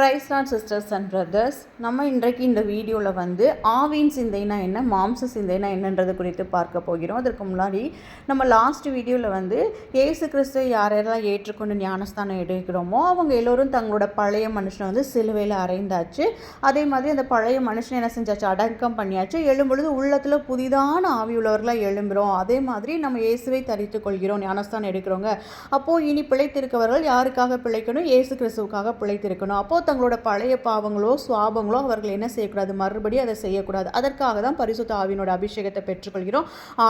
பிரைஸ்லாட் sisters and brothers நம்ம இன்றைக்கு இந்த வீடியோவில் வந்து ஆவின் சிந்தைனா என்ன மாம்ச சிந்தைனா என்னன்றது குறித்து பார்க்க போகிறோம். அதற்கு முன்னாடி நம்ம லாஸ்ட் வீடியோவில் வந்து ஏசு கிறிஸ்து யாரெல்லாம் ஏற்றுக்கொண்டு ஞானஸ்தானம் எடுக்கிறோமோ அவங்க எல்லோரும் தங்களோட பழைய மனுஷனை வந்து சிலுவையில் அரைந்தாச்சு அதே மாதிரி அந்த பழைய மனுஷனை என்ன செஞ்சாச்சு? அடக்கம் பண்ணியாச்சு. எழும்பொழுது உள்ளத்தில் புதிதான ஆவி உள்ளவர்களாக எழும்புகிறோம் அதே மாதிரி நம்ம இயேசுவை தரித்து கொள்கிறோம் ஞானஸ்தானம் எடுக்கிறோங்க. அப்போது இனி பிழைத்திருக்கவர்கள் யாருக்காக பிழைக்கணும்? இயேசு கிறிஸ்துவுக்காக பிழைத்திருக்கணும். அப்போது தங்களோட பழைய பாவங்களோ சுவாபங்களோ அவர்கள் என்ன செய்யக்கூடாது? மறுபடியும் அதை செய்யக்கூடாது. அதற்காக தான் பரிசுத்த ஆவியினோட அபிஷேகத்தை பெற்றுக்கொள்கிறோம்.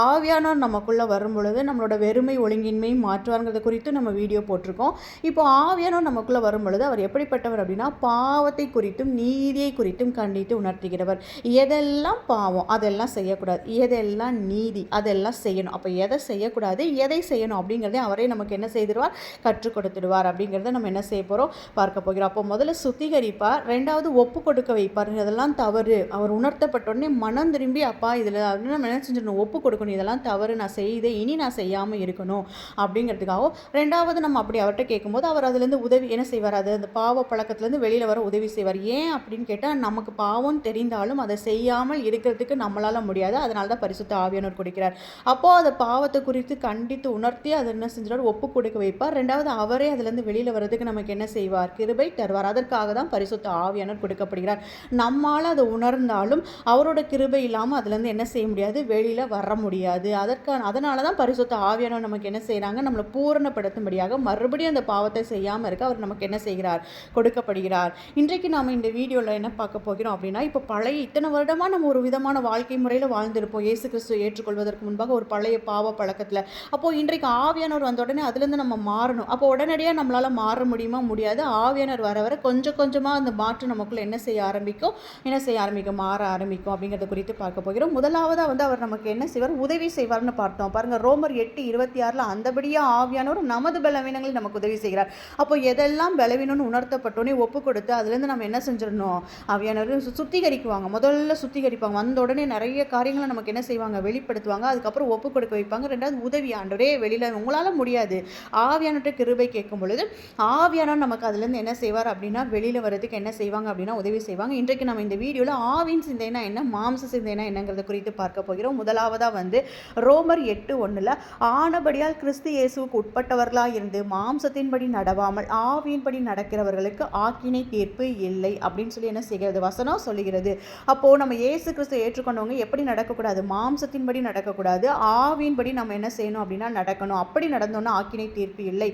ஆவியானோர் நமக்குள்ளே வரும் பொழுது நம்மளோட வெறுமை ஒழுங்கின்மை மாற்றுவாருங்கிறத குறித்து நம்ம வீடியோ போட்டிருக்கோம். இப்போ ஆவியானோர் நமக்குள்ளே வரும் பொழுது அவர் எப்படிப்பட்டவர் அப்படின்னா பாவத்தை குறித்தும் நீதியை குறித்தும் கண்டித்து உணர்த்துகிறவர். எதெல்லாம் பாவம் அதெல்லாம் செய்யக்கூடாது. எதெல்லாம் நீதி அதெல்லாம் செய்யணும். அப்போ எதை செய்யக்கூடாது எதை செய்யணும் அப்படிங்கிறதே அவரே நமக்கு என்ன செய்திருவார்? கற்றுக் கொடுத்துடுவார் அப்படிங்கிறத நம்ம என்ன செய்ய போகிறோம் பார்க்க போகிறோம். அப்போ முதல்ல சுத்திகரிப்பார். ரெண்டாவது ஒப்பு கொடுக்க வைப்பார். இதெல்லாம் தவறு. அவர் உணர்த்தப்பட்ட உடனே மனம் திரும்பி அப்பா இதில் நம்ம என்ன செஞ்சிடணும்? ஒப்பு கொடுக்கணும். இதெல்லாம் தவறு. நான் செய்தேன் இனி நான் செய்யாமல் இருக்கணும். அப்படிங்கிறதுக்காகவும் ரெண்டாவது நம்ம அப்படி அவர்கிட்ட கேட்கும்போது அவர் அதுலேருந்து உதவி என்ன செய்வார்? அது அந்த பாவ பழக்கத்துலேருந்து வெளியில் வர உதவி செய்வார். ஏன் அப்படின்னு கேட்டால் நமக்கு பாவம் தெரிந்தாலும் அதை செய்யாமல் இருக்கிறதுக்கு நம்மளால் முடியாது. அதனால தான் பரிசுத்த ஆவியானவர் கொடுக்கிறார். அப்போது அதை பாவத்தை குறித்து கண்டித்து உணர்த்தி அதை என்ன செஞ்சிடார் ஒப்பு கொடுக்க வைப்பார். ரெண்டாவது அவரே அதுலேருந்து வெளியில் வர்றதுக்கு நமக்கு என்ன செய்வார்? கிருபை தருவார். அதற்காக தான் பரிசுத்த ஆவியானவர் கொடுக்கப்படுகிறார். நம்மால் அதை உணர்ந்தாலும் அவரோட கிருபை இல்லாமல் அதுலேருந்து என்ன செய்ய முடியாது? வெளியில் வர முடியாது. அதற்கான அதனால தான் பரிசுத்த ஆவியானவர் நமக்கு என்ன செய்கிறாங்க நம்மளை பூரணப்படுத்தும்படியாக மறுபடியும் அந்த பாவத்தை செய்யாமல் இருக்க அவர் நமக்கு என்ன செய்கிறார்? கொடுக்கப்படுகிறார். இன்றைக்கு நாம் இந்த வீடியோவில் என்ன பார்க்க போகிறோம் அப்படின்னா இப்போ பழைய இத்தனை வருடமாக நம்ம ஒரு விதமான வாழ்க்கை முறையில் வாழ்ந்திருப்போம். இயேசு கிறிஸ்து ஏற்றுக்கொள்வதற்கு முன்பாக ஒரு பழைய பாவ பழக்கத்தில். அப்போது இன்றைக்கு ஆவியானவர் வந்த உடனே அதுலேருந்து நம்ம மாறணும். அப்போ உடனடியாக நம்மளால் மாற முடியுமா? முடியாது. ஆவியானவர் வர வர கொஞ்சம் கொஞ்சம் கொஞ்சமாக அந்த மாற்றம் நமக்குள்ளே என்ன செய்ய ஆரம்பிக்கும்? என்ன செய்ய ஆரம்பிக்கும்? மாற ஆரம்பிக்கும் அப்படிங்கிறத குறித்து பார்க்க போகிறோம். முதலாவதாக வந்து அவர் நமக்கு என்ன செய்வார்? உதவி செய்வார்னு பார்த்தோம். பாருங்க ரோமர் எட்டு இருபத்தி ஆறில் அந்தபடியாக ஆவியானவர் நமது பலவீனங்களில் நமக்கு உதவி செய்கிறார். அப்போ எதெல்லாம் பலவீனம்னு உணர்த்தப்பட்டோன்னே ஒப்பு கொடுத்து அதுலேருந்து நம்ம என்ன செஞ்சிடணும்? ஆவியானவர் சு- சுத்திகரிக்குவாங்க. முதல்ல சுத்திகரிப்பாங்க. வந்த உடனே நிறைய காரியங்களை நமக்கு என்ன செய்வாங்க? வெளிப்படுத்துவாங்க. அதுக்கப்புறம் ஒப்பு கொடுக்க வைப்பாங்க. ரெண்டாவது உதவி ஆண்டவரே வெளியில் உங்களால் முடியாது. ஆவியானவர்கிட்ட கிருபை கேட்கும் பொழுது ஆவியானவர் நமக்கு அதுலேருந்து என்ன செய்வார் அப்படின்னா வெளியில் வர்றதுக்கு என்ன செய்வாங்க அப்படின்னா உதவி செய்வாங்க. இன்றைக்கு நம்ம இந்த வீடியோவில் ஆவின் சிந்தைனா என்ன மாம்ச சிந்தைனா என்னங்கிறத குறித்து பார்க்க போகிறோம். முதலாவதாக வந்து ரோமர் எட்டு ஒன்றில் ஆனபடியால் கிறிஸ்து இயேசுவுக்கு உட்பட்டவர்களாக இருந்து மாம்சத்தின்படி நடவாமல் ஆவியின்படி நடக்கிறவர்களுக்கு ஆக்கினை தீர்ப்பு இல்லை அப்படின்னு சொல்லி என்ன செய்கிறது? வசனம் சொல்லுகிறது. அப்போது நம்ம இயேசு கிறிஸ்து ஏற்றுக்கொண்டவங்க எப்படி நடக்கக்கூடாது? மாம்சத்தின்படி நடக்கக்கூடாது. ஆவியின்படி நம்ம என்ன செய்யணும் அப்படின்னா நடக்கணும். அப்படி நடந்தோன்னா ஆக்கினை தீர்ப்பு இல்லை.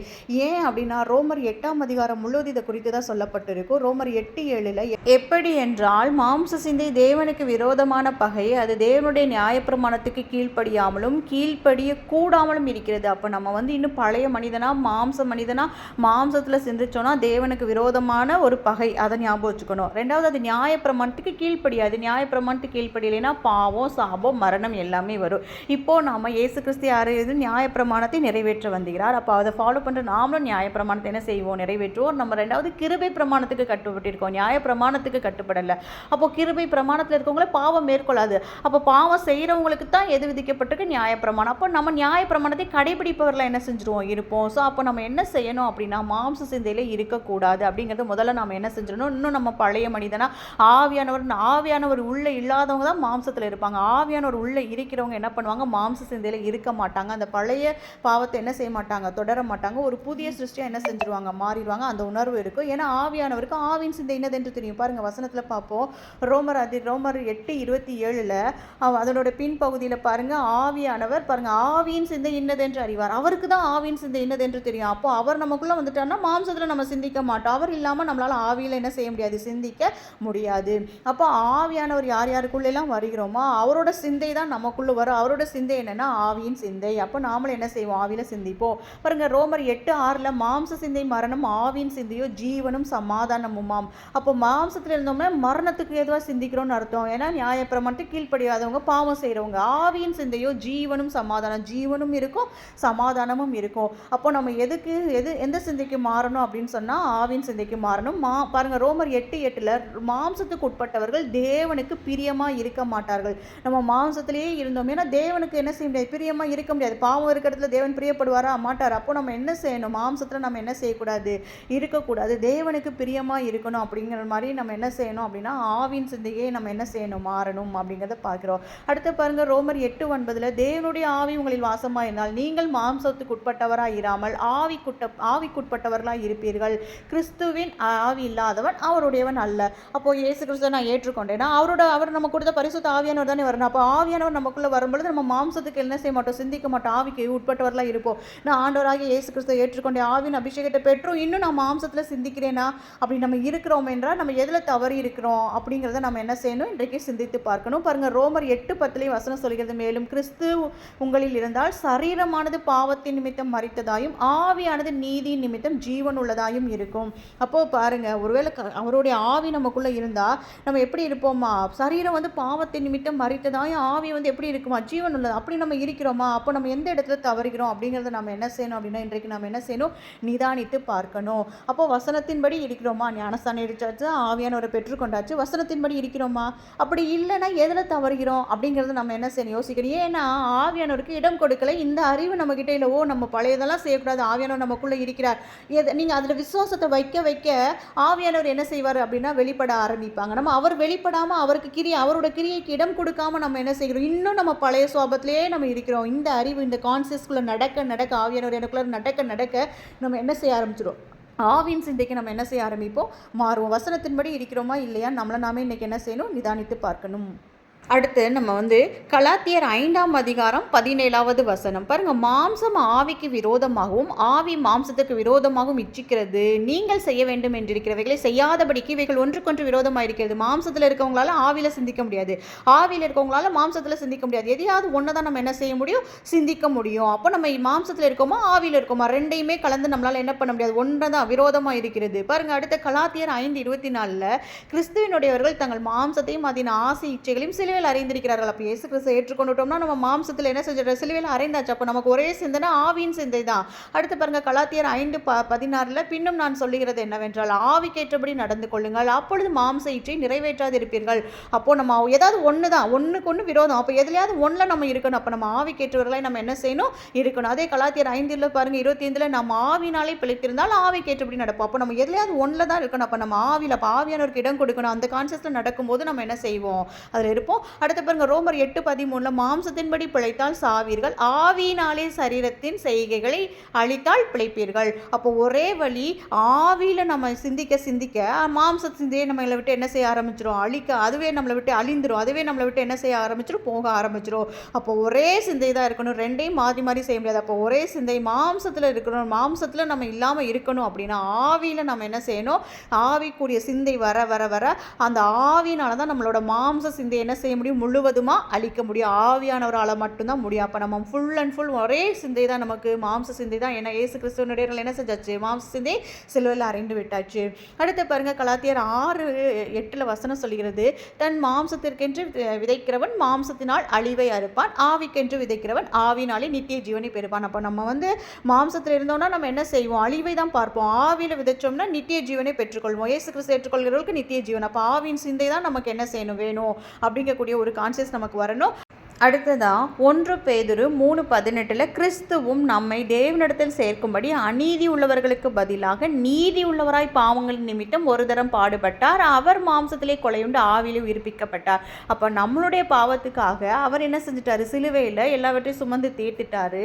ஏன் அப்படின்னா ரோமர் எட்டாம் அதிகாரம் முழுவதும் இதை குறித்து தான் சொல்லப்பட்டிருக்கும் ரோமர் எட்டு ஏழில் எப்படி என்றால் மாம்ச சிந்தை தேவனுக்கு விரோதமான பகை அது தேவனுடைய நியாயப்பிரமாணத்துக்கு கீழ்ப்படியாமலும் கீழ்ப்படிய கூடாமலும் இருக்கிறது. அப்போ நம்ம வந்து இன்னும் பழைய மனிதனா மாம்ச மனிதனா மாம்சத்தில் சிந்திச்சோன்னா தேவனுக்கு விரோதமான ஒரு பகை. அதை ஞாபகம் வச்சுக்கணும். ரெண்டாவது அது நியாயப்பிரமாணத்துக்கு கீழ்ப்படியாது. நியாயப்பிரமாணத்துக்கு கீழ்ப்படியலைன்னா பாவம் சாபம் மரணம் எல்லாமே வரும். இப்போ நாம் இயேசு கிறிஸ்து யார் இது நியாயப்பிரமாணத்தை நிறைவேற்ற வந்துகிறார் அப்போ அதை ஃபாலோ பண்ணுற நாமளும் நியாயப்பிரமாணத்தை என்ன செய்வோம்? நிறைவேற்றுவோம். நம்ம ரெண்டாவது கிருபை பிரமாணத்துக்கு கட்டுப்பட்டிருக்கோம். நியாயப்பிரமாணத்துக்கு கட்டுப்படலை. அப்போ கிருபை பிரமாணத்தில் இருக்கவங்கள பாவம் மேற்கொள்ளாது. அப்போ பாவம் செய்கிறவங்களுக்கு தான் எது விதிக்கப்பட்டிருக்கு? நியாய பிரமாணம். அப்போ நம்ம நியாய பிரமாணத்தை கடைபிடிப்பவர்களை என்ன செஞ்சுருவோம்? இருப்போம். ஸோ அப்போ நம்ம என்ன செய்யணும் அப்படின்னா மாம்ச சிந்தையில இருக்கக்கூடாது அப்படிங்கிறது முதல்ல நம்ம என்ன செஞ்சிடணும்? இன்னும் நம்ம பழைய மனிதனா ஆவியானவர் ஆவியானவர் உள்ள இல்லாதவங்க தான் மாம்சத்தில் இருப்பாங்க. ஆவியானவர் உள்ள இருக்கிறவங்க என்ன பண்ணுவாங்க? மாம்ச சிந்தையில இருக்க மாட்டாங்க. அந்த பழைய பாவத்தை என்ன செய்ய மாட்டாங்க? தொடர மாட்டாங்க. ஒரு புதிய சிருஷ்டியாக என்ன செஞ்சிருவாங்க? மாறிடுவாங்க. அந்த உணர்வு இருக்கும். ஏன்னா ஆவியானவருக்கு ஆவின் சிந்தை என்னதென்று தெரியும்? பாருங்க வசனத்தில் பார்ப்போம். ரோமர் அதி ரோமர் எட்டு இருபத்தி ஏழில் அதனோட பின்பகுதியில் பாருங்க ஆவியானவர் பாருங்க ஆவியின் சிந்தை என்னதென்று அறிவார். அவருக்கு தான் ஆவியின் சிந்தை என்னதென்று தெரியும். அப்போ அவர் நமக்குள்ள வந்துட்டார்னா மாம்சத்தில் நம்ம சிந்திக்க மாட்டோம். அவர் இல்லாமல் நம்மளால் ஆவியில் என்ன செய்ய முடியாது? சிந்திக்க முடியாது. அப்போ ஆவியானவர் யார் யாருக்குள்ளெல்லாம் வருகிறோமோ அவரோட சிந்தை தான் நமக்குள்ளே வரும். அவரோட சிந்தை என்னென்னா ஆவியின் சிந்தை. அப்போ நாமளும் என்ன செய்வோம்? ஆவியில் சிந்திப்போம். பாருங்க ரோமர் எட்டு ஆறில் மாம்ச சிந்தை மரணம் ஆவியின் சிந்தையோ ஜீவனும் சமாதானமுமாம் அப்போ மாம்சத்தில் இருந்தோம்னா மரணத்துக்கு எதுவாக சிந்திக்கிறோம்னு அர்த்தம். ஏன்னா நியாயப்பிரமாணத்துக்கு கீழ்ப்படியாதவங்க பாவம் செய்கிறவங்க ஆவியின் சிந்தையோ ஜீவனும் சமாதானம். ஜீவனும் இருக்கும் சமாதானமும் இருக்கும். அப்போ நம்ம எதுக்கு எது எந்த சிந்தைக்கு மாறணும் அப்படின்னு சொன்னால் ஆவியின் சிந்தைக்கு மாறணும். மா பாருங்க ரோமர் எட்டு எட்டில் மாம்சத்துக்கு உட்பட்டவர்கள் தேவனுக்கு பிரியமாக இருக்க மாட்டார்கள். நம்ம மாம்சத்திலேயே இருந்தோம். ஏன்னா தேவனுக்கு என்ன செய்ய முடியாது? பிரியமாக இருக்க முடியாது. பாவம் இருக்கிற இடத்துல தேவன் பிரியப்படுவாரா? மாட்டார்? அப்போ நம்ம என்ன செய்யணும்? மாம்சத்தில் நம்ம என்ன செய்யக்கூடாது? இருக்கக்கூடாது. தேவனுக்கு பிரியமாக இருக்கணும் அப்படிங்கிற மாதிரி நம்ம என்ன செய்யணும் அப்படின்னா ஆவின் சிந்தையே நம்ம என்ன செய்யணும்? மாறணும் அப்படிங்கிறத பார்க்குறோம். அடுத்து பாருங்கள் ரோமர் எட்டு ஒன்பதில் தேவனுடைய ஆவி உங்களில் வாசமாக இருந்தால் நீங்கள் மாம்சத்துக்கு உட்பட்டவராக இராமல் ஆவிக்குட்ட ஆவிக்குட்பட்டவர்களாக இருப்பீர்கள். கிறிஸ்துவின் ஆவி இல்லாதவன் அவருடையவன் அல்ல. அப்போது இயேசு கிறிஸ்துவை நான் ஏற்றுக்கொண்டேன்னா அவரோட அவர் நம்ம கொடுத்த பரிசுத்த ஆவியானவர் தானே வரணும் அப்போ ஆவியானவர் நமக்குள்ள வரும்பொழுது நம்ம மாம்சத்துக்கு என்ன செய்ய மாட்டோம்? சிந்திக்க மாட்டோம். ஆவிக்கு உட்பட்டவர்களாக இருப்போம். நான் ஆண்டவராக இயேசு கிறிஸ்துவை ஏற்றுக்கொண்டேன். ஆவின் அபிஷேகத்தை பெற்றும். இன்னும் நான் மாம்சத்தில் சிந்திக்கிறேனா? அப்படி நம்ம இருக்கிறோம் என்றால் நம்ம எதில் தவறி இருக்கிறோம் அப்படிங்கிறத நம்ம என்ன செய்யணும்? இன்றைக்கு சிந்தித்து பார்க்கணும். பாருங்கள் ரோமர் எட்டு பத்துலேயும் வசனம் சொல்கிறது மேலும் கிறிஸ்து உங்களில் இருந்தால் சரீரமானது பாவத்தின் நிமித்தம் மறித்ததாயும் ஆவியானது நீதி நிமித்தம் ஜீவன் உள்ளதாயும் இருக்கும். அப்போது பாருங்கள் ஒருவேளை அவருடைய ஆவி நமக்குள்ளே இருந்தால் நம்ம எப்படி இருப்போமா? சரீரம் வந்து பாவத்தின் நிமித்தம் மறித்ததாயும் ஆவி வந்து எப்படி இருக்குமா? ஜீவன் உள்ளது. அப்படி நம்ம இருக்கிறோமா? அப்போ நம்ம எந்த இடத்துல தவறுகிறோம் அப்படிங்கிறத நம்ம என்ன செய்யணும் அப்படின்னா இன்றைக்கு நம்ம என்ன செய்யணும்? நிதானித்து பார்க்கணும். அப்போ வசனத்தின்படி இருக்கிறோமா? ஞானஸ்தானம் எடுத்தாச்சு ஆவியானவரை பெற்றுக்கொண்டாச்சு வசனத்தின்படி இருக்கிறோமா? அப்படி இல்லைன்னா எதில் தவறுகிறோம்? அப்படிங்கிறது நம்ம என்ன செய்யணும்? யோசிக்கணும். ஏன்னா ஆவியானவருக்கு இடம் கொடுக்கல. இந்த அறிவு நம்ம கிட்ட இல்லை. ஓ நம்ம பழையதெல்லாம் செய்யக்கூடாது. ஆவியானவர் நமக்குள்ளே இருக்கிறார். எது நீங்கள் அதில் விசுவாசத்தை வைக்க வைக்க ஆவியானவர் என்ன செய்வார் அப்படின்னா வெளிப்பட ஆரம்பிப்பாங்க. நம்ம அவர் வெளிப்படாமல் அவருக்கு கிரியை அவரோட கிரியைக்கு இடம் கொடுக்காம நம்ம என்ன செய்கிறோம்? இன்னும் நம்ம பழைய சோபத்திலேயே நம்ம இருக்கிறோம். இந்த அறிவு இந்த கான்சியஸ்குள்ளே நடக்க நடக்க ஆவியானவர் எனக்குள்ள நடக்க நடக்க நம்ம என்ன செய்ய ஆரம்பிச்சிடும் ஆவின் சிந்தைக்கு நம்ம என்ன செய்ய ஆரம்பிப்போம்? மாறுவோம். வசனத்தின்படி இருக்கிறோமா இல்லையா? நம்மளை நாமே இன்னைக்கு என்ன செய்யணும்? நிதானித்து பார்க்கணும். அடுத்து நம்ம வந்து கலாத்தியர் ஐந்தாம் அதிகாரம் பதினேழாவது வசனம். பாருங்க மாம்சம் ஆவிக்கு விரோதமாகவும் ஆவி மாம்சத்துக்கு விரோதமாகவும் இச்சிக்கிறது. நீங்கள் செய்ய வேண்டும் என்றிருக்கிறவைகளை செய்யாதபடிக்கு இவைகள் ஒன்றுக்கொன்று விரோதமாக இருக்கிறது மாம்சத்தில் இருக்கவங்களால ஆவியில் சிந்திக்க முடியாது. ஆவியில் இருக்கவங்களால மாம்சத்தில் சிந்திக்க முடியாது. எதையாவது ஒன்று தான் நம்ம என்ன செய்ய முடியும்? சிந்திக்க முடியும். அப்போ நம்ம மாம்சத்தில் இருக்கோமா? ஆவியில் இருக்கோமா? ரெண்டையுமே கலந்து நம்மளால் என்ன பண்ண முடியாது. ஒன்றை தான் விரோதமாக இருக்கிறது பாருங்க அடுத்த கலாத்தியர் ஐந்து இருபத்தி நாலில் கிறிஸ்துவினுடையவர்கள் தங்கள் மாம்சத்தையும் அதன் ஆசை இச்சைகளையும் சிலுவையில் அறிந்திருக்கிறார்கள். அப்போ இயேசு கிறிஸ்து ஏற்றுக்கொண்டுட்டோம்னா நம்ம மாம்சத்தில் என்ன செஞ்சிடறோம் சிலுவையில் அறைந்தாச்சு. அப்போ நமக்கு ஒரே சிந்தனை ஆவியின் சிந்தை தான். அடுத்து பாருங்கள் கலாத்தியர் ஐந்து ப பதினாறில் பின்னும் நான் சொல்லுகிறது என்னவென்றால் ஆவிக்கேற்றபடி நடந்து கொள்ளுங்கள். அப்பொழுது மாம்ச இச்சை நிறைவேற்றாதிருப்பீர்கள். அப்போது நம்ம ஏதாவது ஒன்று தான். ஒன்றுக்கு ஒன்று விரோதம். அப்போ எதுலையாவது ஒன்றில் நம்ம இருக்கணும். அப்போ நம்ம ஆவிக்கேற்றவர்களை நம்ம என்ன செய்யணும்? இருக்கணும். அதே கலாத்தியர் ஐந்தில் பாருங்கள் இருபத்தி ஐந்தில் நம்ம ஆவினாலே பிழைத்திருந்தால் ஆவிக்கேற்றபடி நடப்போம். அப்போ நம்ம எதுலையாவது ஒன்றில் தான் இருக்கணும். அப்போ நம்ம ஆவியில் அப்போ ஆவியானவருக்கு இடம் கொடுக்கணும். அந்த கான்சியஸில் நடக்கும்போது நம்ம என்ன செய்வோம்? அதில் இருப்போம். அடுத்து பாருங்க ரோமர் எட்டு பதிமூணில் மாம்சத்தின்படி பிழைத்தால் சாவீர்கள் ஆவியினாலே சரீரத்தின் செய்கைகளை அழித்தால் பிழைப்பீர்கள். அப்போ ஒரே வழி ஆவியில் நம்ம சிந்திக்க சிந்திக்க மாம்ச சிந்தையை நம்மளை விட்டு என்ன செய்ய ஆரம்பிச்சிரும்? அழிக்க அதுவே நம்மளை விட்டு அழிந்துரும் அதுவே நம்மளை விட்டு என்ன செய்ய ஆரம்பிச்சிரும்? போக ஆரம்பிச்சிரும். அப்போ ஒரே சிந்தை தான் இருக்கணும் ரெண்டையும் மாறி மாறி செய்ய முடியாது. அப்போ ஒரே சிந்தை மாம்சத்தில் இருக்கணும் மாம்சத்தில் நம்ம இல்லாமல் இருக்கணும் அப்படின்னா ஆவியில் நம்ம என்ன செய்யணும்? ஆவிக்குரிய சிந்தை வர வர வர அந்த ஆவினால தான் நம்மளோட மாம்ச சிந்தை என்ன செய்ய முடியும் முழுவதுமாக அழிக்க முடியும். ஆவியானவரால் மட்டும்தான் முடியும். அப்போ நம்ம ஃபுல் அண்ட் ஃபுல் ஒரே சிந்தை தான் நமக்கு. மாம்ச சிந்தை தான். ஏன்னா ஏசு கிறிஸ்துவனுடைய என்ன செஞ்சாச்சு? மாம்ச சிந்தை சிலுவையில் அறைந்து விட்டாச்சு. அடுத்து பாருங்க கலாத்தியர் ஆறு எட்டில் வசனம் சொல்கிறது தன் மாம்சத்திற்கென்று விதைக்கிறவன் மாம்சத்தினால் அழிவை அறுப்பான். ஆவிக்கென்று விதைக்கிறவன் ஆவினாலே நித்திய ஜீவனை பெறுவான். அப்போ நம்ம வந்து மாம்சத்தில் இருந்தோம்னா நம்ம என்ன செய்வோம்? அழிவை தான் பார்ப்போம். ஆவியில் விதைச்சோம்னா நித்திய ஜீவனை பெற்றுக்கொள்வோம். ஏசு கிறிஸ்து ஏற்றுக்கொள்கிறவர்களுக்கு நித்திய ஜீவன். அப்போ ஆவின் சிந்தை தான் நமக்கு என்ன செய்யணும் வேணும் அப்படிங்கக்கூடிய ஒரு கான்சியஸ் நமக்கு வரணும். அடுத்ததா ஒன்று பேதுரு மூணு பதினெட்டில் கிறிஸ்துவும் நம்மை தேவனிடத்தில் சேர்க்கும்படி அநீதி உள்ளவர்களுக்கு பதிலாக நீதி உள்ளவராய் பாவங்களின் நிமித்தம் ஒரு தரம் பாடுபட்டார். அவர் மாம்சத்திலே கொலையுண்டு ஆவியிலே உயிர்ப்பிக்கப்பட்டார். அப்போ நம்மளுடைய பாவத்துக்காக அவர் என்ன செஞ்சிட்டாரு? சிலுவையில் எல்லாவற்றையும் சுமந்து தீர்த்துட்டாரு.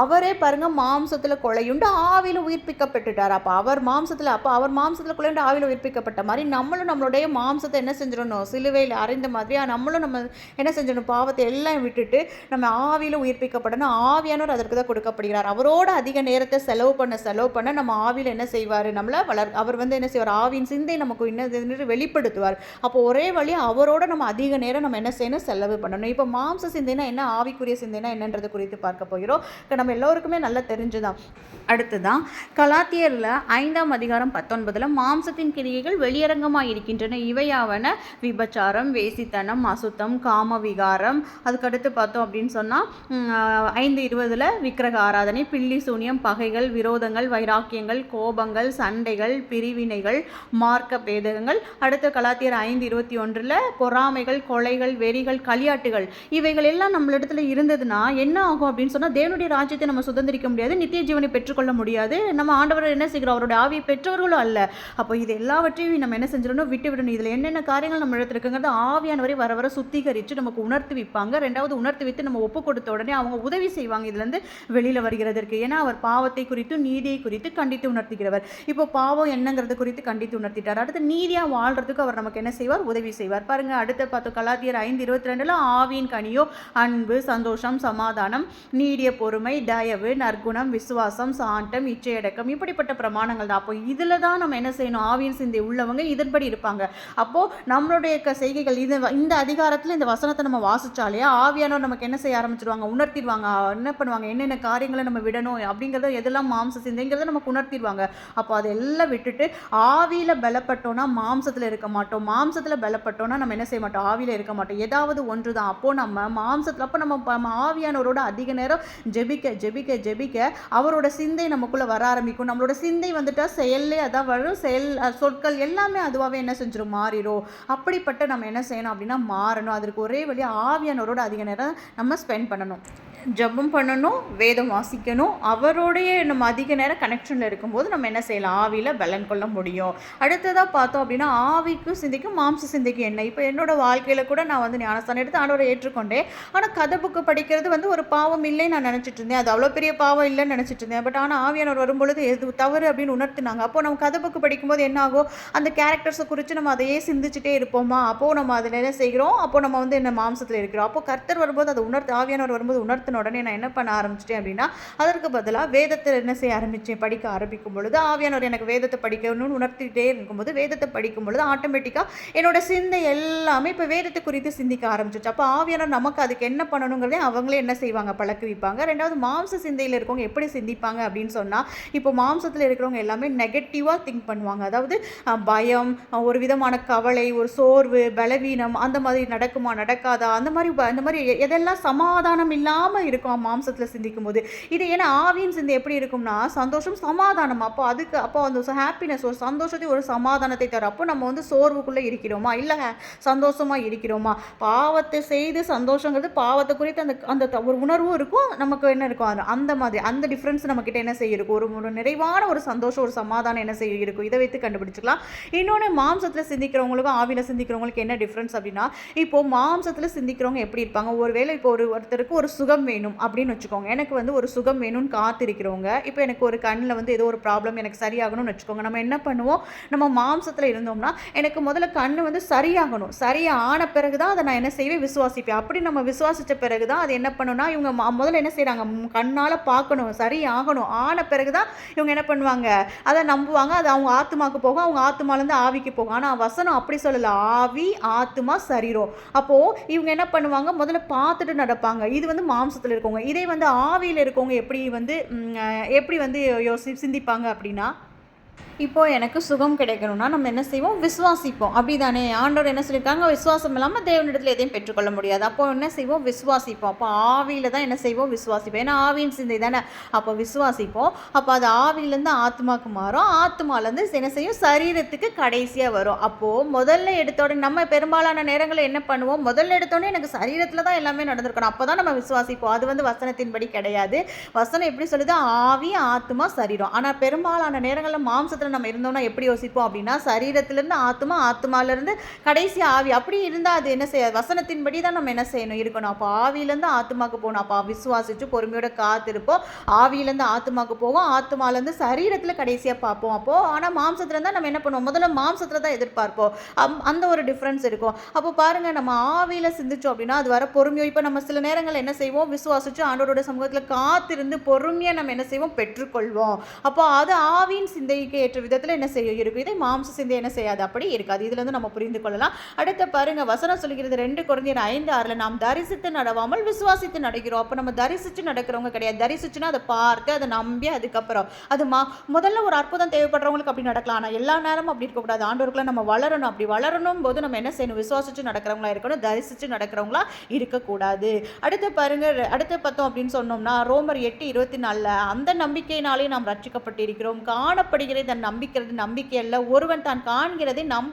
அவரே பாருங்க மாம்சத்தில் கொலையுண்டு ஆவிலும் உயிர்ப்பிக்கப்பட்டுட்டார். அப்போ அவர் மாம்சத்தில் அப்போ அவர் மாம்சத்தில் கொலையுண்டு ஆவியில் உயிர்ப்பிக்கப்பட்ட மாதிரி நம்மளும் நம்மளுடைய மாம்சத்தை என்ன செஞ்சிடணும்? சிலுவையில் அறிந்த மாதிரி நம்மளும் நம்ம என்ன செஞ்சிடணும்? பாவத்தை எல்லாம் விட்டுட்டு நம்ம ஆவியில் உயிர்ப்பிக்கப்படணும். ஆவியானவர் அதற்கு தான் கொடுக்கப்படுகிறார். அவரோட அதிக நேரத்தை செலவு பண்ண செலவு பண்ண நம்ம ஆவியில் என்ன செய்வார்? நம்மளை வளர் அவர் வந்து என்ன செய்வார்? ஆவியின் சிந்தை நமக்கு என்ன வெளிப்படுத்துவார். அப்போ ஒரே வழி அவரோட நம்ம அதிக நேரம் நம்ம என்ன செய்யணும்? செலவு பண்ணணும். இப்போ மாம்ச சிந்தைனா என்ன? ஆவிக்குரிய சிந்தைனா என்னன்றது குறித்து பார்க்க போகிறோம். இப்போ நம்ம எல்லோருக்குமே நல்லா தெரிஞ்சுதான். அடுத்துதான் கலாத்தியரில் ஐந்தாம் அதிகாரம் பத்தொன்பதில் மாம்சத்தின் கிரியைகள் வெளியரங்கமாக இருக்கின்றன இவையாவன விபச்சாரம் வேசித்தனம் அசுத்தம் காம விகாரம் அது அதுக்கடுத்து பார்த்தோம் அப்படின்னு சொன்னால் ஐந்து இருபதில் விக்கிரக ஆராதனை பில்லி சூனியம் பகைகள் விரோதங்கள் வைராக்கியங்கள் கோபங்கள் சண்டைகள் பிரிவினைகள் மார்க்க பேதகங்கள் அடுத்த கலாத்தியர் ஐந்து இருபத்தி ஒன்றில் பொறாமைகள் கொலைகள் வெறிகள் களியாட்டுகள் இவைகள் எல்லாம் நம்மளிடத்துல இருந்ததுன்னா என்ன ஆகும் அப்படின்னு சொன்னால் தேவனுடைய ராஜ்யத்தை நம்ம சுதந்திரிக்க முடியாது நித்திய ஜீவனை பெற்றுக்கொள்ள முடியாது. நம்ம ஆண்டவர் என்ன செய்கிறோம்? அவருடைய ஆவியை பெற்றவர்களும் அல்ல. அப்போ இது எல்லாவற்றையும் நம்ம என்ன செஞ்சிடணும்? விட்டு விடணும் இதில் என்னென்ன காரியங்கள் நம்ம இடத்துல இருக்குங்கிறது ஆவியானவரை வர வர சுத்திகரித்து நமக்கு உணர்த்து வைப்பாங்க. ரெண்டாவது உணர்த்து வைத்து நம்ம ஒப்பு கொடுத்த உடனே அவங்க உதவி செய்வாங்க. இதுலேருந்து வெளியில் வருகிறதற்கு. ஏன்னா அவர் பாவத்தை குறித்து நீதியை குறித்து கண்டித்து உணர்த்துகிறவர். இப்போ பாவம் என்னங்கிறது குறித்து கண்டித்து உணர்த்திட்டார். அடுத்து நீதியாக வாழ்றதுக்கு அவர் நமக்கு என்ன செய்வார்? உதவி செய்வார். பாருங்க அடுத்த பார்த்தோம் கலாத்தியர் ஐந்து இருபத்தி ரெண்டில் ஆவியின் கனியோ அன்பு சந்தோஷம் சமாதானம் நீடிய பொறுமை தயவு நற்குணம் விசுவாசம் சாண்டம் இச்சையடக்கம் இப்படிப்பட்ட பிரமாணங்கள் தான். அப்போ இதில் தான் நம்ம என்ன செய்யணும்? ஆவியின் சிந்தை உள்ளவங்க இதன்படி இருப்பாங்க. அப்போது நம்மளுடைய க- செய்கைகள் இது இந்த அதிகாரத்தில் இந்த வசனத்தை நம்ம வாசித்தாலே ஆவியானவர் நமக்கு என்ன செய்ய ஆரம்பிச்சிருவாங்க? உணர்த்திடுவாங்க. என்ன பண்ணுவாங்க? என்னென்ன காரியங்களை நம்ம விடணும்? அப்படிங்கிறத எதெல்லாம் மாம்ச சிந்தைங்கிறத நமக்கு உணர்த்திடுவாங்க. அப்போ அதெல்லாம் விட்டுட்டு ஆவியில் பலப்பட்டோன்னா மாம்சத்தில் இருக்க மாட்டோம். மாம்சத்தில் பலப்பட்டோன்னா நம்ம என்ன செய்ய மாட்டோம்? ஆவியில் இருக்க மாட்டோம். ஏதாவது ஒன்று தான் அப்போது நம்ம மாம்சத்தில் அப்போ நம்ம ஆவியானவரோட அதிக நேரம் ஜெபிக்க ஜெபிக்க ஜெபிக்க அவரோட சிந்தை நமக்குள்ளே வர ஆரம்பிக்கும். நம்மளோட சிந்தை வந்துட்டால் செயல்லே அதான் வரும். செயல் சொற்கள் எல்லாமே அதுவாகவே என்ன செஞ்சிடும் மாறிடும் அப்படிப்பட்ட நம்ம என்ன செய்யணும் அப்படின்னா மாறணும். அதற்கு ஒரே வழி ஆவியானவரோட அதிக நேரம் நம்ம ஸ்பெண்ட் பண்ணணும். ஜபம் பண்ணணும் வேதம் வாசிக்கணும். அவரோடைய நம்ம அதிக நேரம் கனெக்ஷனில் இருக்கும்போது நம்ம என்ன செய்யலாம்? ஆவியில் பலன் கொள்ள முடியும். அடுத்ததாக பார்த்தோம் அப்படின்னா ஆவிக்கும் சிந்திக்கும் மாம்ச சிந்திக்கும் என்ன? இப்போ என்னோட வாழ்க்கையில் கூட நான் வந்து ஞானஸ்தானம் எடுத்து ஆண்டவரை ஏற்றுக்கொண்டேன். ஆனால் கதை புக்கு படிக்கிறது வந்து ஒரு பாவம் இல்லைன்னு நான் நினச்சிட்டு இருந்தேன். அது அவ்வளோ பெரிய பாவம் இல்லைன்னு நினச்சிட்டு இருந்தேன். பட் ஆனால் ஆவியானவர் வரும்பொழுது எது தவறு அப்படின்னு உணர்த்தினாங்க. அப்போ நம்ம கதை புக்கு படிக்கும்போது என்ன ஆகும்? அந்த கேரக்டர்ஸை குறித்து நம்ம அதையே சிந்திச்சுட்டே இருப்போமா? அப்போது நம்ம அதில் என்ன செய்கிறோம்? அப்போது நம்ம வந்து என்ன மாம்சத்தில் இருக்கிறோம்? அப்போது கர்த்தர் வரும்போது அதை உணர்த்து ஆவியானவர் வரும்போது உணர்த்து உடனே நான் என்ன பண்ண ஆரம்பிச்சிட்டேன் அப்படின்னா அதற்கு பதிலாக வேதத்தை என்ன செய்ய ஆரம்பித்தேன் படிக்க ஆரம்பிக்கும் பொழுது ஆவியானவர் எனக்கு வேதத்தை படிக்கணும்னு உணர்த்திட்டே இருக்கும்போது வேதத்தை படிக்கும் பொழுது ஆட்டோமேட்டிக்காக என்னோட சிந்தை எல்லாமே இப்போ வேதத்தை குறித்து சிந்திக்க ஆரம்பிச்சிச்சு அப்போ ஆவியானவர் நமக்கு அதுக்கு என்ன பண்ணணுங்கிறதே அவங்களே என்ன செய்வாங்க? பழக்குவிப்பாங்க ரெண்டாவது மாம்ச சிந்தையில் இருக்கவங்க எப்படி சிந்திப்பாங்க அப்படின்னு சொன்னால் இப்போ மாம்சத்தில் இருக்கிறவங்க எல்லாமே நெகட்டிவாக திங்க் பண்ணுவாங்க. அதாவது பயம் ஒரு விதமான கவலை ஒரு சோர்வு பலவீனம் அந்த மாதிரி நடக்குமா நடக்காதா அந்த மாதிரி அந்த மாதிரி எதெல்லாம் சமாதானம் இல்லாமல் இருக்கும் மாம்சத்தில் சிந்திக்கும் போது இது ஏன்னா ஆவியின் சிந்தை எப்படி இருக்கும்னா சந்தோஷம் சமாதானம். அப்போ அதுக்கு அப்போ அந்த ஹாப்பினஸ் ஒரு சந்தோஷத்தை ஒரு சமாதானத்தை தரும். அப்போ நம்ம வந்து சோர்வுக்குள்ளே இருக்கிறோமா? இல்லை சந்தோஷமாக இருக்கிறோமா? பாவத்தை செய்து சந்தோஷங்கிறது பாவத்தை குறித்து அந்த அந்த த- ஒரு உணர்வும் இருக்கும். நமக்கு என்ன இருக்கும்? அது அந்த மாதிரி அந்த டிஃப்ரென்ஸ் நம்மக்கிட்ட என்ன செய்ய இருக்கும் ஒரு ஒரு நிறைவான ஒரு சந்தோஷம் ஒரு சமாதானம் என்ன செய்ய இருக்கும் இதை வைத்து கண்டுபிடிச்சிக்கலாம். இன்னொன்று மாம்சத்தில் சிந்திக்கிறவங்களுக்கும் ஆவியில் சிந்திக்கிறவங்களுக்கு என்ன டிஃப்ரென்ஸ் அப்படின்னா இப்போது மாம்சத்தில் சிந்திக்கிறவங்க எப்படி இருப்பாங்க? ஒருவேளை இப்போ ஒரு ஒருத்தருக்கு ஒரு சுகம் வேணும் அப்படின்னு வச்சுக்கோங்க. எனக்கு வந்து ஒரு சுகம் வேணும்னு காத்திருக்கிறவங்க இப்போ எனக்கு ஒரு கண்ணில் வந்து ஏதோ ஒரு ப்ராப்ளம் எனக்கு சரியாகணும்னு வச்சுக்கோங்க. நம்ம என்ன பண்ணுவோம்? நம்ம மாம்சத்தில் இருந்தோம்னா எனக்கு முதல்ல கண்ணு வந்து சரியாகணும். சரியான பிறகு தான் அதை நான் என்ன செய்வேன்? விசுவாசிப்பேன். அப்படி நம்ம விசுவாசித்த பிறகு தான் அது என்ன பண்ணுன்னா இவங்க முதல்ல என்ன செய்கிறாங்க கண்ணால் பார்க்கணும். சரியாகணும். ஆன பிறகு தான் இவங்க என்ன பண்ணுவாங்க? அதை நம்புவாங்க. அது அவங்க ஆத்மாக்கு போகும். அவங்க ஆத்மாலேருந்து ஆவிக்கு போகும். ஆனால் வசனம் அப்படி சொல்லலை. ஆவி ஆத்மா சரீரம். அப்போது இவங்க என்ன பண்ணுவாங்க? முதல்ல பார்த்துட்டு நடப்பாங்க. இது வந்து மாம்சத்தில் இருக்கவங்க இதே வந்து ஆவியில் இருக்கவங்க எப்படி வந்து எப்படி வந்து யோசி சிந்திப்பாங்க அப்படின்னா இப்போது எனக்கு சுகம் கிடைக்கணும்னா நம்ம என்ன செய்வோம்? விசுவாசிப்போம். அப்படிதானே? ஆண்டவர் என்ன சொல்லியிருக்காங்க? விசுவாசம் இல்லாமல் தேவனிடத்தில் எதையும் பெற்றுக்கொள்ள முடியாது. அப்போ என்ன செய்வோம்? விசுவாசிப்போம். அப்போ ஆவியில் தான் என்ன செய்வோம்? விசுவாசிப்போம். ஏன்னா ஆவியின் சிந்தை தானே? அப்போ விசுவாசிப்போம். அப்போ அது ஆவியிலேருந்து ஆத்மாக்கு மாறும். ஆத்மாலேருந்து என்ன செய்யும்? சரீரத்துக்கு கடைசியாக வரும். அப்போது முதல்ல எடுத்தோட நம்ம பெரும்பாலான நேரங்களில் என்ன பண்ணுவோம்? முதல்ல எடுத்தோடனே எனக்கு சரீரத்தில் தான் எல்லாமே நடந்திருக்கணும். அப்போ தான் நம்ம விசுவாசிப்போம். அது வந்து வசனத்தின்படி கிடையாது. வசனம் எப்படி சொல்லுது? ஆவி ஆத்மா சரீரம். ஆனால் பெரும்பாலான நேரங்களில் மாம்சத்தில் நம்ம இருந்தோம்னா எப்படி யோசிப்போம் அப்படின்னா சரீரத்திலேருந்து ஆத்மா ஆத்மாலேருந்து கடைசி ஆவி. அப்படி இருந்தால் அது என்ன செய்ய வசனத்தின்படி தான் நம்ம என்ன செய்யணும்? இருக்கணும். அப்போ ஆவியிலேருந்து ஆத்மாக்கு போகணும். அப்போ விசுவாசிச்சு பொறுமையோட காத்திருப்போம். ஆவியிலேருந்து ஆத்மாக்கு போவோம். ஆத்மாலேருந்து சரீரத்தில் கடைசியாக பார்ப்போம். அப்போது ஆனால் மாம்சத்தில் இருந்தால் நம்ம என்ன பண்ணுவோம்? முதல்ல மாம்சத்தில் தான் எதிர்பார்ப்போம். அந்த ஒரு டிஃப்ரென்ஸ் இருக்கும். அப்போ பாருங்கள் நம்ம ஆவியில் சிந்திச்சோம் அப்படின்னா அது வர பொறுமையோ இப்போ நம்ம சில நேரங்கள் என்ன செய்வோம்? விசுவாசிச்சு ஆண்டோரோட சமூகத்தில் காத்திருந்து பொறுமையாக நம்ம என்ன செய்வோம்? பெற்றுக்கொள்வோம். அப்போ அது ஆவியின் சிந்தைக்கு ஏற்ற ஏற்ற விதத்தில் என்ன செய்யும் இருக்கும்? இதை மாம்ச சிந்தை என்ன செய்யாது? அப்படி இருக்காது. இதுலேருந்து நம்ம புரிந்து கொள்ளலாம். அடுத்த பாருங்க வசனம் சொல்கிறது ரெண்டு குழந்தையர் ஐந்து ஆறில் நாம் தரிசித்து நடவாமல் விசுவாசித்து நடக்கிறோம். அப்போ நம்ம தரிசித்து நடக்கிறவங்க கிடையாது. தரிசிச்சுன்னா அதை பார்த்து அதை நம்பி அதுக்கப்புறம் அது மா முதல்ல ஒரு அற்புதம் தேவைப்படுறவங்களுக்கு அப்படி நடக்கலாம். ஆனால் எல்லா நேரமும் அப்படி இருக்கக்கூடாது. ஆண்டோருக்குள்ள நம்ம வளரணும். அப்படி வளரணும் போது நம்ம என்ன செய்யணும்? விசுவாசிச்சு நடக்கிறவங்களா இருக்கணும். தரிசிச்சு நடக்கிறவங்களா இருக்கக்கூடாது. அடுத்து பாருங்க அடுத்து பார்த்தோம் அப்படின்னு சொன்னோம்னா ரோமர் எட்டு இருபத்தி நாலில் அந்த நம்பிக்கையினாலே நாம் ரட்சிக்கப்பட்டிருக்கிறோம். காணப்படுகிற இந்த நம்பிக்கிறது நம்பிக்கை அல்ல. ஒருவன் தான் காண்கிறதை நம்ப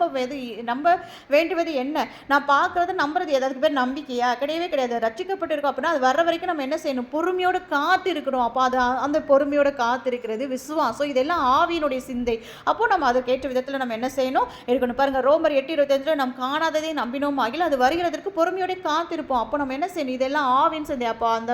நம்ப வேண்டுவது என்ன? நான் பார்க்கறது நம்புறது எதாவது பேர் நம்பிக்கையா? கிடையவே கிடையாது. ரச்சிக்கப்பட்டிருக்கோம் அப்படின்னா அது வர்ற வரைக்கும் நம்ம என்ன செய்யணும்? பொறுமையோடு காத்து இருக்கணும் அப்போ அது அந்த பொறுமையோட காத்து இருக்கிறது விசுவாசம் இதெல்லாம் ஆவியினுடைய சிந்தை. அப்போ நம்ம அதை ஏற்ற விதத்தில் நம்ம என்ன செய்யணும்? இருக்கணும். பாருங்க ரோமர் எட்டு இருபத்தஞ்சில் நம்ம காணாததை நம்பினோம். ஆகியில் அது வருகிறதற்கு பொறுமையோட காத்திருப்போம். அப்போ நம்ம என்ன செய்யணும்? இதெல்லாம் ஆவின்னு சிந்தை. அப்போ அந்த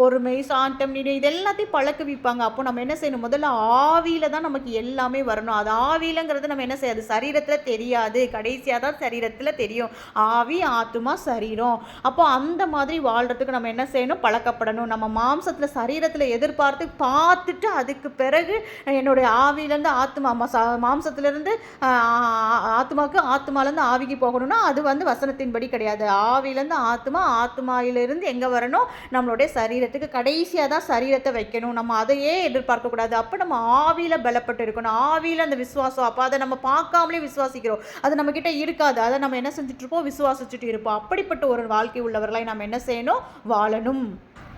பொறுமை சாந்தம் நீடு இது எல்லாத்தையும் பழக்குவிப்பாங்க. அப்போ நம்ம என்ன செய்யணும்? முதல்ல ஆவியில் தான் நமக்கு எல்லாமே எல்லாமே வரணும். அது ஆவிலங்கிறது நம்ம என்ன செய்யாது? சரீரத்தில் தெரியாது. கடைசியாக தான் சரீரத்தில் தெரியும். ஆவி ஆத்துமா சரீரம். அப்போ அந்த மாதிரி வாழ்கிறதுக்கு நம்ம என்ன செய்யணும்? பழக்கப்படணும். நம்ம மாம்சத்தில் சரீரத்தில் எதிர்பார்த்து பார்த்துட்டு அதுக்கு பிறகு என்னுடைய ஆவியிலேருந்து ஆத்மா மாம்சத்துலேருந்து ச- ஆத்மாவுக்கு ஆத்மாலேருந்து ஆவிக்கு போகணும்னா அது வந்து வசனத்தின்படி கிடையாது. ஆவிலேருந்து ஆத்மா ஆத்மாயிலிருந்து எங்கே வரணும்? நம்மளுடைய சரீரத்துக்கு. கடைசியாக தான் சரீரத்தை வைக்கணும். நம்ம அதையே எதிர்பார்க்கக்கூடாது. அப்போ நம்ம ஆவியில் பலப்பட்டு இருக்கணும். ஆவியில் அந்த விசுவாசம். அப்போ அதை நம்ம பார்க்காமலே விசுவாசிக்கிறோம். அது நம்மக்கிட்ட இருக்காது. அதை நம்ம என்ன செஞ்சுட்டு இருப்போம்? விசுவாசிச்சுட்டு இருப்போம். அப்படிப்பட்ட ஒரு வாழ்க்கை உள்ளவர்களை நம்ம என்ன செய்யணும்? வாழணும்.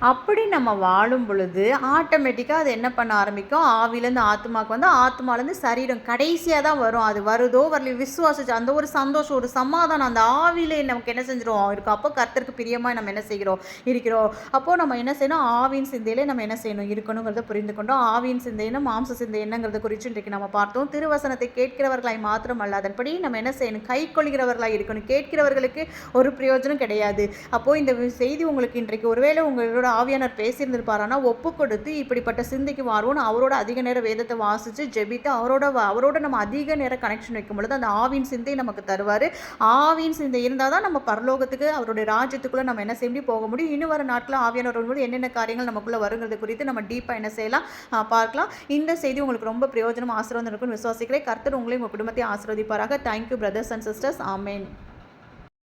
அப்படி நம்ம வாழும் பொழுது ஆட்டோமேட்டிக்காக அது என்ன பண்ண ஆரம்பிக்கும்? ஆவிலேருந்து ஆத்மாவுக்கு வந்து ஆத்மாலேருந்து சரீரம் கடைசியாக தான் வரும். அது வருதோ வரல விசுவாசிச்சு அந்த ஒரு சந்தோஷம் ஒரு சமாதானம் அந்த ஆவியிலே நமக்கு என்ன செஞ்சிடும் இருக்கும் அப்போ கர்த்தருக்கு பிரியமாக நம்ம என்ன செய்கிறோம்? இருக்கிறோம். அப்போது நம்ம என்ன செய்யணும்? ஆவியின் சிந்தையிலே நம்ம என்ன செய்யணும்? இருக்கணுங்கிறத புரிந்து கொண்டோம் ஆவியின் சிந்தையினும் மாம்ச சிந்தை என்னங்கிறத குறித்து இன்றைக்கு நம்ம பார்த்தோம். திருவசனத்தை கேட்கிறவர்களாய் மாத்திரம் அல்ல அதன்படி நம்ம என்ன செய்யணும்? கை கொள்கிறவர்களாக இருக்கணும். கேட்கிறவர்களுக்கு ஒரு பிரயோஜனம் கிடையாது. அப்போது இந்த செய்தி உங்களுக்கு இன்றைக்கு ஒருவேளை உங்களோட ஆவியானர் பேசியிருந்திருப்பாரானா ஒப்பு கொடுத்து இப்படிப்பட்ட சிந்தைக்கு மாறுவோம் அவரோட அதிக நேரம் வேதத்தை வாசித்து ஜெபித்து அவரோட வ- அவரோட நம்ம அதிக நேரம் கனெக்ஷன் வைக்கும் பொழுது அந்த ஆவின் சிந்தை நமக்கு தருவார். ஆவின் சிந்தை இருந்தால் தான் நம்ம பரலோகத்துக்கு அவருடைய ராஜ்யத்துக்குள்ளே நம்ம என்ன செய்ய போக முடியும். இன்னும் வர நாட்களில் ஆவியானவர் வரும்போது என்னென்ன காரியங்கள் நமக்குள்ளே வருங்கிறது குறித்து நம்ம டீப்பாக என்ன செய்யலாம்? பார்க்கலாம். இந்த செய்தி உங்களுக்கு ரொம்ப பிரயோஜனம் ஆசீர்வாதம் இருக்கும்னு விசுவாசிக்கிறேன். கர்த்தர் உங்களையும் உங்கள் குடும்பத்தையும் ஆசீர்வதிப்பாராக. Thank you brothers and sisters amen